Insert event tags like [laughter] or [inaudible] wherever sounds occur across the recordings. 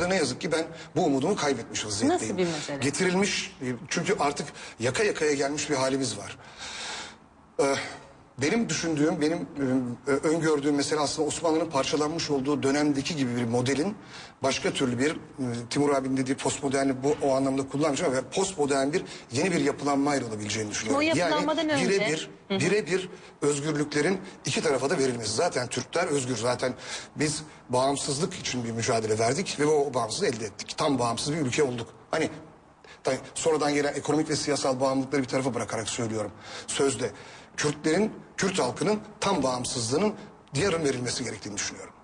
ne yazık ki ben bu umudumu kaybetmiş vaziyetteyim. Nasıl bir mesele? Getirilmiş e, çünkü artık yaka yakaya gelmiş bir halimiz var. Ee, benim düşündüğüm, benim e, öngördüğüm mesela aslında Osmanlı'nın parçalanmış olduğu dönemdeki gibi bir modelin başka türlü bir e, Timur abinin dediği postmoderni bu o anlamda kullanmayacağım ama postmodern bir yeni bir yapılanmayla olabileceğini düşünüyorum. O yapılanmadan yani birebir birebir özgürlüklerin iki tarafa da verilmesi. Zaten Türkler özgür. Zaten biz bağımsızlık için bir mücadele verdik ve o bağımsızlığı elde ettik. Tam bağımsız bir ülke olduk. Hani sonradan gelen ekonomik ve siyasal bağımlılıkları bir tarafa bırakarak söylüyorum. Sözde Kürtlerin, Kürt halkının tam bağımsızlığının yarın verilmesi gerektiğini düşünüyorum.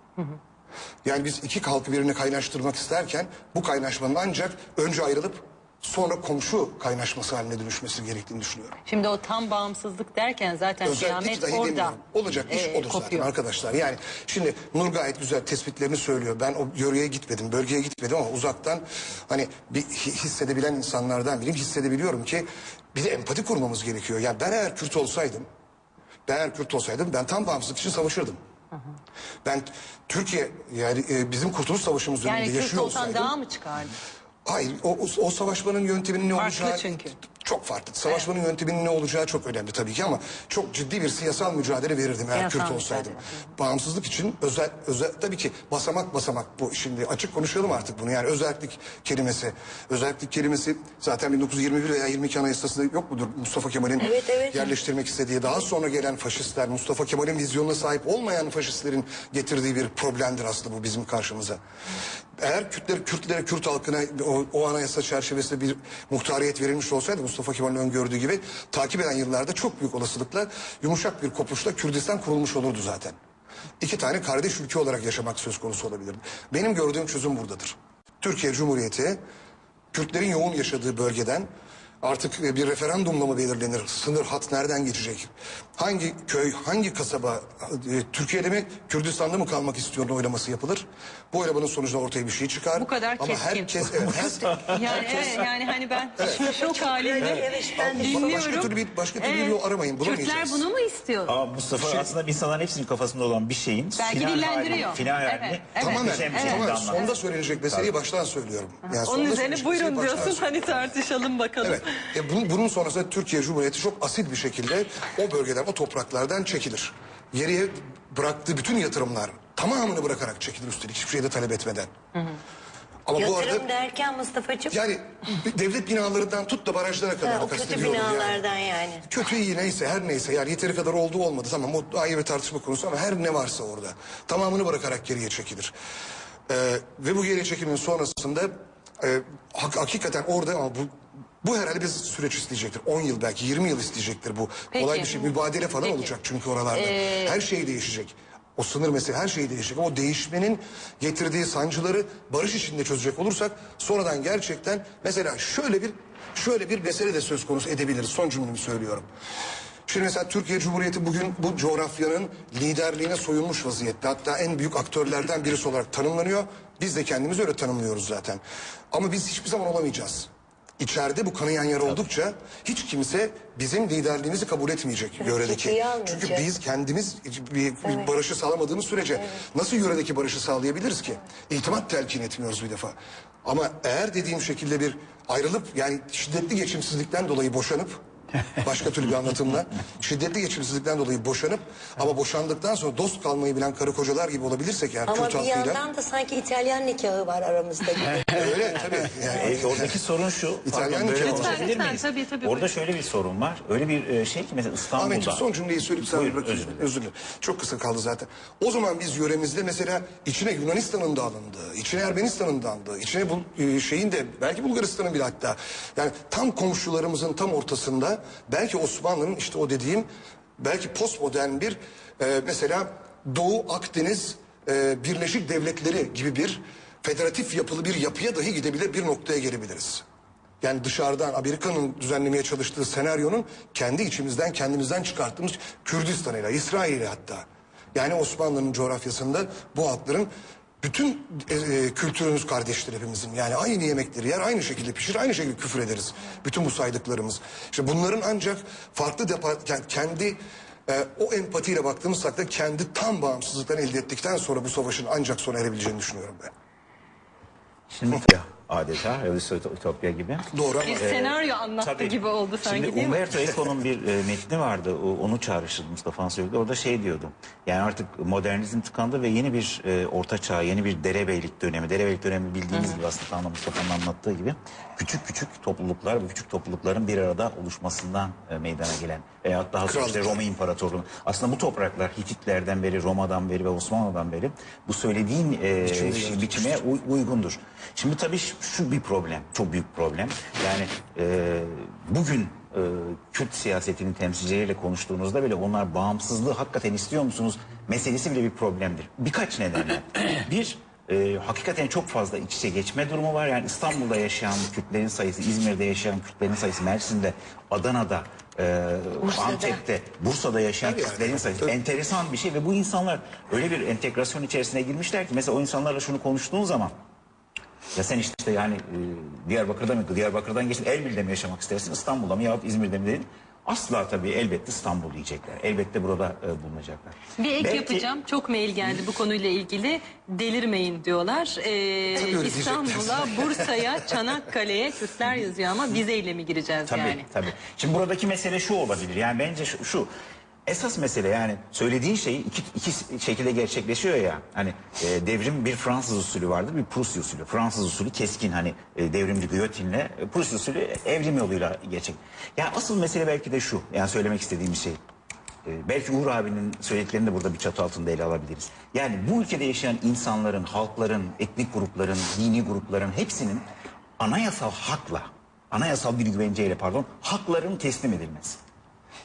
Yani biz iki halkı birbirine kaynaştırmak isterken bu kaynaşmanın ancak önce ayrılıp sonra komşu kaynaşması haline dönüşmesi gerektiğini düşünüyorum. Şimdi o tam bağımsızlık derken zaten kıyamet dahi orada demiyorum. Olacak iş e, odur zaten kopuyor. arkadaşlar. Yani şimdi Nur gayet güzel tespitlerini söylüyor. Ben o yöreye gitmedim, bölgeye gitmedim ama uzaktan hani bir hi- hissedebilen insanlardan biriyim. Hissedebiliyorum ki bir de empati kurmamız gerekiyor. Yani ben eğer Kürt olsaydım, ben eğer Kürt olsaydım ben tam bağımsızlık için savaşırdım. Ben Türkiye yani e, bizim Kurtuluş Savaşımız döneminde Yani Kürt yaşıyor olsan olsaydım... daha mı çıkardı? Hayır o, o, o savaşmanın yönteminin ne Farklı olacağı çünkü. Çok farklı. Savaşmanın yönteminin ne olacağı çok önemli tabii ki ama çok ciddi bir siyasal mücadele verirdim eğer Siyasal Kürt olsaydım. mücadele. Bağımsızlık için özel özel tabii ki basamak basamak bu şimdi açık konuşalım artık bunu. Yani özellik kelimesi. Özellik kelimesi zaten 1921 veya 22 Anayasası'nda yok mudur Mustafa Kemal'in Evet, evet. yerleştirmek istediği daha sonra gelen faşistler Mustafa Kemal'in vizyonuna sahip olmayan faşistlerin getirdiği bir problemdir aslında bu bizim karşımıza. Eğer Kürtler, Kürtlere, Kürt halkına o, o anayasa çerçevesinde bir muhtariyet verilmiş olsaydı Mustafa Kemal'in öngördüğü gibi takip eden yıllarda çok büyük olasılıkla yumuşak bir kopuşla Kürdistan kurulmuş olurdu zaten. İki tane kardeş ülke olarak yaşamak söz konusu olabilirdi. Benim gördüğüm çözüm buradadır. Türkiye Cumhuriyeti Kürtlerin yoğun yaşadığı bölgeden artık bir referandumla mı belirlenir? Sınır hat nereden geçecek? Hangi köy, hangi kasaba e, Türkiye'de mi Kürdistan'da mı kalmak istiyor oylaması yapılır? Bu oylamanın sonucunda ortaya bir şey çıkar. Bu kadar Ama keskin. herkes evet, her, Yani evet yani hani ben şok halinde Evet, dinliyorum. Başka türlü bir- başka türlü bir Evet. yol aramayın, bulamayacağız. Kürtler bunu mu istiyor? Ama Mustafa aslında insanların hepsinin kafasında olan bir şeyin Belki final dillendiriyor. halini, final Evet, halini evet. Tamamen, bir şekilde tamamen anlatıyor. sonda söylenecek meseleyi baştan söylüyorum. Yani Onun üzerine söylenecek buyurun diyorsun hani tartışalım bakalım. Evet. E bunun, bunun sonrasında Türkiye Cumhuriyeti çok asil bir şekilde o bölgeden, o topraklardan çekilir. Geriye bıraktığı bütün yatırımlar tamamını bırakarak çekilir üstelik hiçbir şey de talep etmeden. Ama bu Yatırım arada derken Mustafa'cığım yani devlet binalarından tut da barajlara kadar ha, o kötü kastediyorum yani. binalardan yani. Kötü iyi neyse her neyse yani yeteri kadar oldu olmadı tamam o ayrı bir tartışma konusu ama her ne varsa orada tamamını bırakarak geriye çekilir. Ee, ve bu geriye çekilmenin sonrasında e, hak- hakikaten orada ama bu bu herhalde bir süreç isteyecektir. 10 yıl belki 20 yıl isteyecektir bu. Peki. Kolay bir şey mübadele falan Peki. olacak çünkü oralarda. Ee, Her şey değişecek. O sınır mesela her şey değişecek. Ama o değişmenin getirdiği sancıları barış içinde çözecek olursak sonradan gerçekten mesela şöyle bir şöyle bir mesele de söz konusu edebiliriz. Son cümlemi söylüyorum. Şimdi mesela Türkiye Cumhuriyeti bugün bu coğrafyanın liderliğine soyunmuş vaziyette. Hatta en büyük aktörlerden birisi olarak tanımlanıyor. Biz de kendimizi öyle tanımlıyoruz zaten. Ama biz hiçbir zaman olamayacağız. İçeride bu kanayan yer oldukça hiç kimse bizim liderliğimizi kabul etmeyecek yöredeki. ciddiye almayacak. Çünkü biz kendimiz bir, bir barışı sağlamadığımız sürece nasıl yöredeki barışı sağlayabiliriz ki? İtimat telkin etmiyoruz bir defa. Ama eğer dediğim şekilde bir ayrılıp yani şiddetli geçimsizlikten dolayı boşanıp başka türlü bir anlatımla şiddetli geçimsizlikten dolayı boşanıp ama boşandıktan sonra dost kalmayı bilen karı kocalar gibi olabilirsek eğer Ama Kürt bir halkıyla yandan da sanki İtalyan nikahı var aramızda gibi. [laughs] öyle tabii yani E, oradaki sorun şu. İtalyan pardon, böyle nikahı. konuşabilir Lütfen, miyiz? tabii, tabii, Orada buyurun. şöyle bir sorun var. Öyle bir e, şey ki mesela İstanbul'da. Ahmetciğim son cümleyi söyleyip sana Buyurun, bırakayım. özür Özür dilerim. dilerim. Çok kısa kaldı zaten. O zaman biz yöremizde mesela içine Yunanistan'ın da alındığı, içine Ermenistan'ın da alındığı, içine bu e, şeyin de belki Bulgaristan'ın bile hatta yani tam komşularımızın tam ortasında belki Osmanlı'nın işte o dediğim belki postmodern bir e, mesela Doğu Akdeniz e, Birleşik Devletleri gibi bir federatif yapılı bir yapıya dahi gidebilir bir noktaya gelebiliriz. Yani dışarıdan Amerika'nın düzenlemeye çalıştığı senaryonun kendi içimizden kendimizden çıkarttığımız Kürdistan'ıyla, İsrail'le hatta. Yani Osmanlı'nın coğrafyasında bu halkların bütün e, e, kültürümüz kardeştir hepimizin. Yani aynı yemekleri yer, aynı şekilde pişir, aynı şekilde küfür ederiz. Bütün bu saydıklarımız. İşte bunların ancak farklı depa, yani kendi e, o empatiyle baktığımız takdirde kendi tam bağımsızlıktan elde ettikten sonra bu savaşın ancak sona erebileceğini düşünüyorum ben. Şimdi ya adeta Ütopya gibi. Doğru ama Bir senaryo anlattı Tabii. gibi oldu sanki Şimdi değil mi? Umberto Eco'nun bir e, metni vardı. O, onu çağrıştırdı Mustafa söyledi. Orada şey diyordu. Yani artık modernizm tıkandı ve yeni bir e, orta çağ, yeni bir derebeylik dönemi. Derebeylik dönemi bildiğimiz gibi aslında da Mustafa'nın anlattığı gibi küçük küçük topluluklar ve küçük toplulukların bir arada oluşmasından e, meydana gelen veyahut daha sonra işte. Roma İmparatorluğu. Aslında bu topraklar Hititlerden beri, Roma'dan beri ve Osmanlı'dan beri bu söylediğin e, şey- biçime uy- uygundur. Şimdi tabii şu- bir problem, çok büyük problem. Yani e, bugün e, Kürt siyasetinin temsilcileriyle konuştuğunuzda bile onlar bağımsızlığı hakikaten istiyor musunuz meselesi bile bir problemdir. Birkaç nedenle. [clears throat] bir, e, hakikaten çok fazla iç içe geçme durumu var. Yani İstanbul'da yaşayan Kürtlerin sayısı, İzmir'de yaşayan Kürtlerin sayısı, Mersin'de, Adana'da, e, Bursa'da. Antep'te, Bursa'da yaşayan Tabii yani. Kürtlerin sayısı Tabii. enteresan bir şey ve bu insanlar öyle bir entegrasyon içerisine girmişler ki mesela o insanlarla şunu konuştuğun zaman ya sen işte yani e, Diyarbakır'da mı Diyarbakır'dan geçip Erbil'de mi yaşamak istersin İstanbul'da mı yahut İzmir'de mi dedin. Asla tabii elbette İstanbul diyecekler. Elbette burada e, bulunacaklar. Bir ek Belki- yapacağım. Çok mail geldi bu konuyla ilgili. Delirmeyin diyorlar. Ee, İstanbul'a, Bursa'ya, Çanakkale'ye Kürtler yazıyor ama vizeyle mi gireceğiz Tabii yani? tabii. Şimdi buradaki mesele şu olabilir. Yani bence şu, şu esas mesele yani söylediğin şey iki, iki şekilde gerçekleşiyor ya. Hani e, devrim bir Fransız usulü vardır, bir Prusya usulü. Fransız usulü keskin hani e, devrimci giyotinle, e, Prusya usulü evrim yoluyla gerçek. Yani asıl mesele belki de şu. Yani söylemek istediğim şey. E, belki Uğur abinin söylediklerini de burada bir çatı altında ele alabiliriz. Yani bu ülkede yaşayan insanların, halkların, etnik grupların, dini grupların hepsinin anayasal hakla, anayasal bir güvenceyle pardon, hakların teslim edilmesi.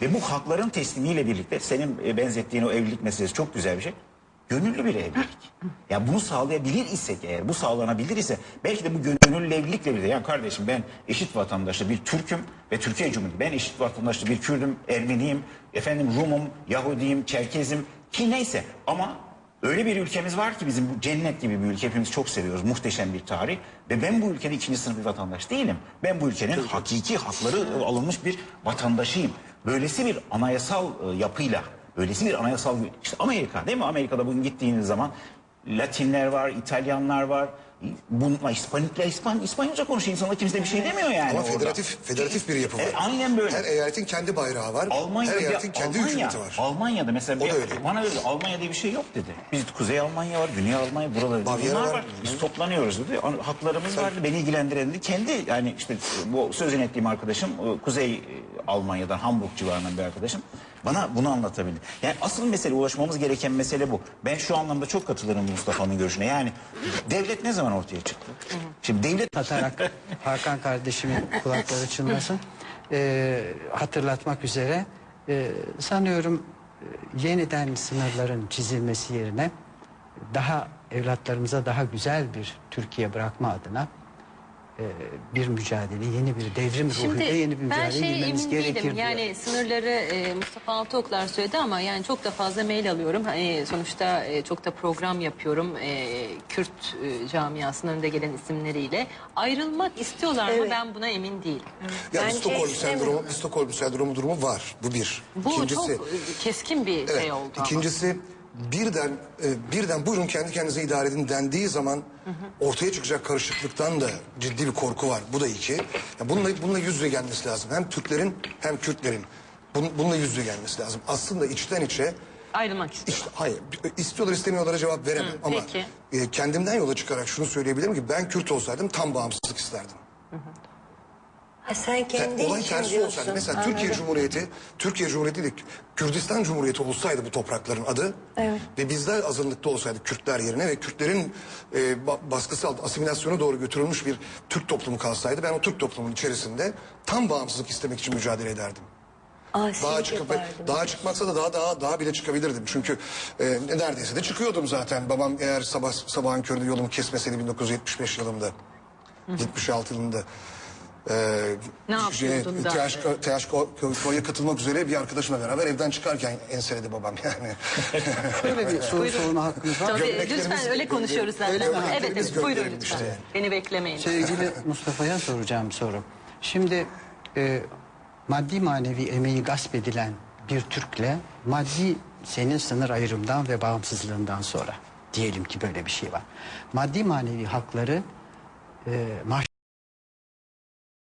Ve bu hakların teslimiyle birlikte senin e, benzettiğin o evlilik meselesi çok güzel bir şey. Gönüllü bir evlilik. Ya bunu sağlayabilir isek eğer, bu sağlanabilir ise belki de bu gönüllü evlilikle birlikte. Yani kardeşim ben eşit vatandaşlı bir Türk'üm ve Türkiye Cumhuriyeti. Ben eşit vatandaşlı bir Kürdüm, Ermeniyim, efendim Rum'um, Yahudiyim, Çerkezim ki neyse. Ama öyle bir ülkemiz var ki bizim bu cennet gibi bir ülke. Hepimiz çok seviyoruz. Muhteşem bir tarih. Ve ben bu ülkenin ikinci sınıf bir vatandaş değilim. Ben bu ülkenin hakiki hakları e, alınmış bir vatandaşıyım. Böylesi bir anayasal e, yapıyla, böylesi bir anayasal... işte Amerika değil mi? Amerika'da bugün gittiğiniz zaman Latinler var, İtalyanlar var. Bunlar İspanikler, İspan, İspanyolca konuşuyor. İnsanlar kimse bir şey demiyor yani Ama orada. federatif federatif bir yapı var. Evet, aynen böyle. Her eyaletin kendi bayrağı var. Almanya'da, her eyaletin kendi Almanya, hükümeti var. Almanya'da mesela O da bir- öyle. bana öyle Almanya diye bir şey yok dedi. Biz Kuzey Almanya var, Güney Almanya buralarda Bavyera var. var. Biz toplanıyoruz dedi. Haklarımız vardı. Beni ilgilendiren dedi. Kendi yani işte bu sözünü ettiğim arkadaşım e, Kuzey e, Almanya'dan Hamburg civarından bir arkadaşım. Bana bunu anlatabildi. Yani asıl mesele ulaşmamız gereken mesele bu. Ben şu anlamda çok katılırım Mustafa'nın görüşüne. Yani devlet ne zaman ortaya çıktı? Şimdi devlet atarak [laughs] Hakan kardeşimin kulakları çınlasın. Ee, hatırlatmak üzere e, sanıyorum e, yeniden sınırların çizilmesi yerine daha evlatlarımıza daha güzel bir Türkiye bırakma adına e, bir mücadele, yeni bir devrim ruhuyla yeni bir ben mücadele şey girmemiz emin gerekir. değilim. diyor. Yani sınırları e, Mustafa Altıoklar söyledi ama yani çok da fazla mail alıyorum. Hani sonuçta e, çok da program yapıyorum. E, Kürt e, camiasının önde gelen isimleriyle. Ayrılmak istiyorlar mı Evet. ben buna emin değilim. Yani Bence Stockholm istemiyorum. sendromu, Stockholm sendromu durumu var. Bu bir. Bu İkincisi, çok e, keskin bir evet, şey oldu ama. İkincisi birden e, birden buyurun kendi kendinize idare edin dendiği zaman ortaya çıkacak karışıklıktan da ciddi bir korku var. Bu da iki. Ya bununla bununla yüz yüze gelmesi lazım. Hem Türklerin hem Kürtlerin. Bun, bununla yüz yüze gelmesi lazım. Aslında içten içe Ayrılmak istiyor. İşte, hayır istiyorlar istemiyorlara cevap veremem Hı, ama peki. e, kendimden yola çıkarak şunu söyleyebilirim ki ben Kürt olsaydım tam bağımsızlık isterdim. Ha, sen kendi olay için tersi diyorsun. olsaydı mesela Anladım. Türkiye Cumhuriyeti, Türkiye Cumhuriyeti değil Kürdistan Cumhuriyeti olsaydı bu toprakların adı Evet. ve bizler azınlıkta olsaydık Kürtler yerine ve Kürtlerin e, ba- baskısı altında asimilasyona doğru götürülmüş bir Türk toplumu kalsaydı ben o Türk toplumunun içerisinde tam bağımsızlık istemek için mücadele ederdim. Asilik Daha çıkıp yapardım. daha çıkmaksa da daha daha daha bile çıkabilirdim. Çünkü e, neredeyse de çıkıyordum zaten. Babam eğer sabah sabahın köründe yolumu kesmeseydi 1975 yılında. 76 yılında. E, Ne yapıyordun da? THK'ya katılmak üzere bir arkadaşımla beraber evden çıkarken enseledi babam yani. [laughs] Böyle bir soru sorma hakkımız var. Tabii, lütfen öyle konuşuyoruz zaten. Öyle mi? evet, evet buyurun lütfen. işte. Beni beklemeyin. Sevgili [laughs] Mustafa'ya soracağım soru. Şimdi e, maddi manevi emeği gasp edilen bir Türk'le maddi senin sınır ayrımdan ve bağımsızlığından sonra diyelim ki böyle bir şey var. Maddi manevi hakları e, mahş